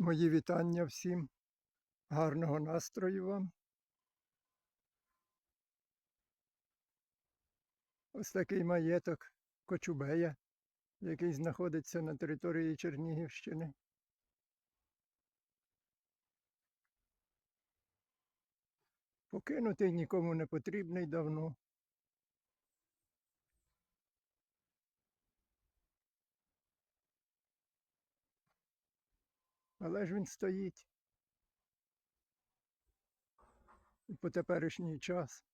Мої вітання всім. Гарного настрою вам. Ось такий маєток Кочубея, який знаходиться на території Чернігівщини. Покинутий нікому не потрібний давно. Але ж він стоїть. І по теперішній час.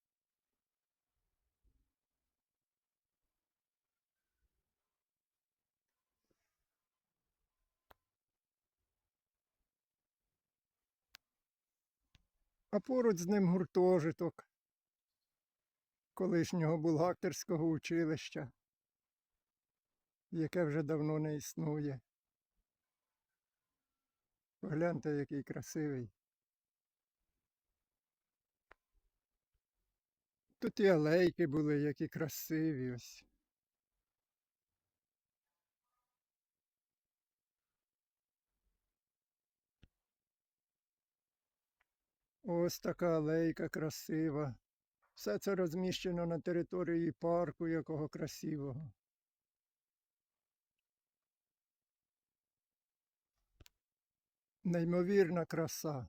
А поруч з ним гуртожиток колишнього бухгалтерського училища, яке вже давно не існує. Погляньте, який красивий. Тут і алейки були, які красиві ось. Ось така алейка красива. Все це розміщено на території парку якого красивого. Неймовірна краса.